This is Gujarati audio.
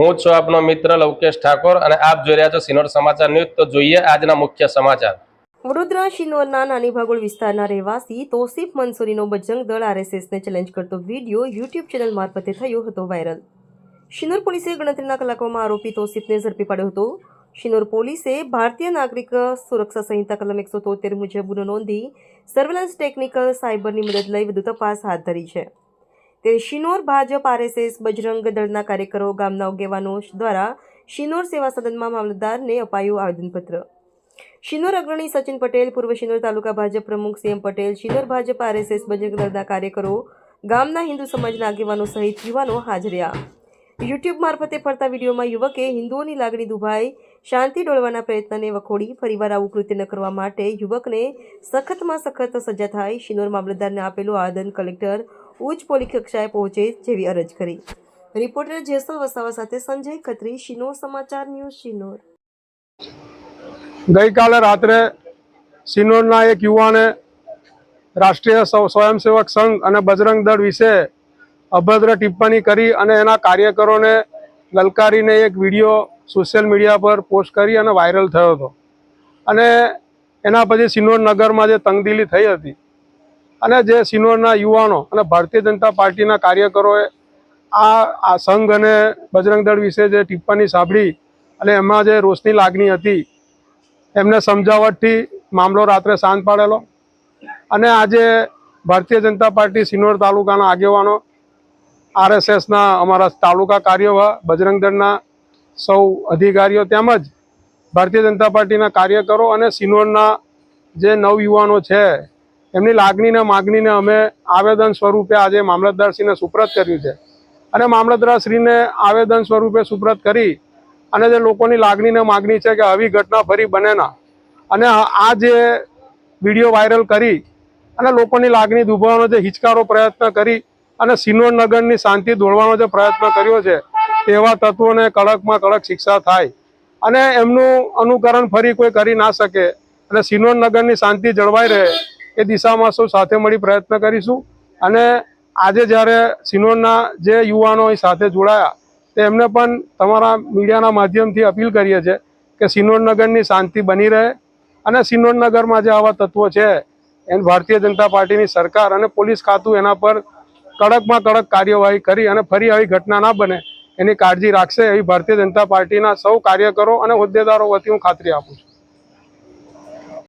હું છું આપનો મિત્ર લવકેશ ઠાકોર અને આપ જોઈ રહ્યા છો સિનોર સમાચાર ન્યૂઝ. તો જોઈએ આજના મુખ્ય સમાચાર. વડોદરા, શિનોરના નાની ભાગોળ વિસ્તારના રહેવાસી તોસીફ મંસૂરીનો બજરંગ દળ આરએસએસને ચેલેન્જ કરતો વીડિયો યુટ્યુબ ચેનલ મારફતે થયો હતો વાયરલ શિનોર પોલીસે ગણતરીના કલાકોમાં આરોપી તોસીફને ઝડપી પાડ્યો હતો. શિનોર પોલીસે ભારતીય નાગરિક સુરક્ષા સંહિતા કલમ એકસો તોતેર મુજબ ગુનો નોંધી સર્વેલન્સ ટેકનિકલ સાયબરની મદદ લઈ વધુ તપાસ હાથ ધરી છે. તે શિનોર ભાજપ આરએસએસ બજરંગ દળના કાર્યકરો ગામના આગેવાનો દ્વારા શિનોર સેવા સદનમાં મામલતદારને અપાયું આવેદનપત્ર. શિનોર અગ્રણી સચિન પટેલ, પૂર્વ શિનોર તાલુકા ભાજપ પ્રમુખ સીએમ પટેલ, શિનોર ભાજપ આરએસએસ બજરંગ દળના કાર્યકરો, ગામના હિન્દુ સમાજના આગેવાનો સહિત યુવાનો હાજર રહ્યા. યુટ્યુબ મારફતે ફરતા વિડીયોમાં યુવકે હિન્દુઓની લાગણી દુભાઈ, શાંતિ ડોળવાના પ્રયત્નને વખોડી ફરીવાર આવું કૃત્ય ન કરવા માટે યુવકને સખતમાં સખત સજા થાય શિનોર મામલતદારને આપેલું આદન કલેક્ટર ઉચ્ચ પોલીસ કક્ષાએ પહોંચે જેવી અરજ કરી. રિપોર્ટર જેસલ વસાવા સાથે સંજય ખત્રી, શિનોર સમાચાર ન્યૂઝ શિનોર. ગઈકાલે રાત્રે શિનોરના એક યુવાને રાષ્ટ્રીય સ્વયંસેવક સંઘ અને બજરંગ દળ વિશે અભદ્ર ટિપ્પણી કરી અને એના કાર્યકરોને લલકારીને એક વીડિયો સોશિયલ મીડિયા પર પોસ્ટ કરી અને વાયરલ થયો હતો. અને એના પછી સિનોર નગરમાં જે તંગદિલી થઈ હતી અને જે સિનોરના યુવાનો અને ભારતીય જનતા પાર્ટીના કાર્યકરોએ આ આ સંઘ અને બજરંગ દળ વિશે જે ટિપ્પણી સાંભળી અને એમાં જે રોષની લાગણી હતી, એમને સમજાવટથી મામલો રાત્રે શાંત પાડેલો. અને આજે ભારતીય જનતા પાર્ટી સિનોર તાલુકાના આગેવાનો, આરએસએસના અમારા તાલુકા કાર્યવાહ, બજરંગ દળના સૌ અધિકારીઓ તેમજ ભારતીય જનતા પાર્ટીના કાર્યકરો અને સિનોરના જે નવયુવાનો છે એમની લાગણીને માગણીને અમે આવેદન સ્વરૂપે આજે મામલતદારશ્રીને સુપ્રત કર્યું છે. અને મામલતદારશ્રીને આવેદન સ્વરૂપે સુપ્રત કરી અને જે લોકોની લાગણીને માગણી છે કે આવી ઘટના ફરી બને ના, અને આ જે વીડિયો વાયરલ કરી અને લોકોની લાગણી દુભાવવાનો જે હિચકારો પ્રયત્ન કરી અને સિનોરનગરની શાંતિ દોડવાનો જે પ્રયત્ન કર્યો છે, તેવા તત્વોને કડકમાં કડક શિક્ષા થાય અને એમનું અનુકરણ ફરી કોઈ કરી ના શકે અને સિનોરનગરની શાંતિ જળવાઈ રહે એ દિશામાં સૌ સાથે મળી પ્રયત્ન કરીશું? અને આજે જ્યારે સિનોરના જે યુવાનો સાથે જોડાયા, તે એમને પણ તમારા મીડિયાના માધ્યમથી અપીલ કરીએ છીએ કે સિનોરનગરની શાંતિ બની રહે. અને સિનોરનગરમાં જે આવા તત્વો છે એ ભારતીય જનતા પાર્ટીની સરકાર અને પોલીસ ખાતું એના પર કડકમાં કડક કાર્યવાહી કરી અને ફરી આવી ઘટના ના બને, એની કાળજી રાખશે એવી ભારતીય જનતા પાર્ટીના સૌ કાર્યકરો અને હોદ્દેદારો વતી હું ખાતરી આપું છું.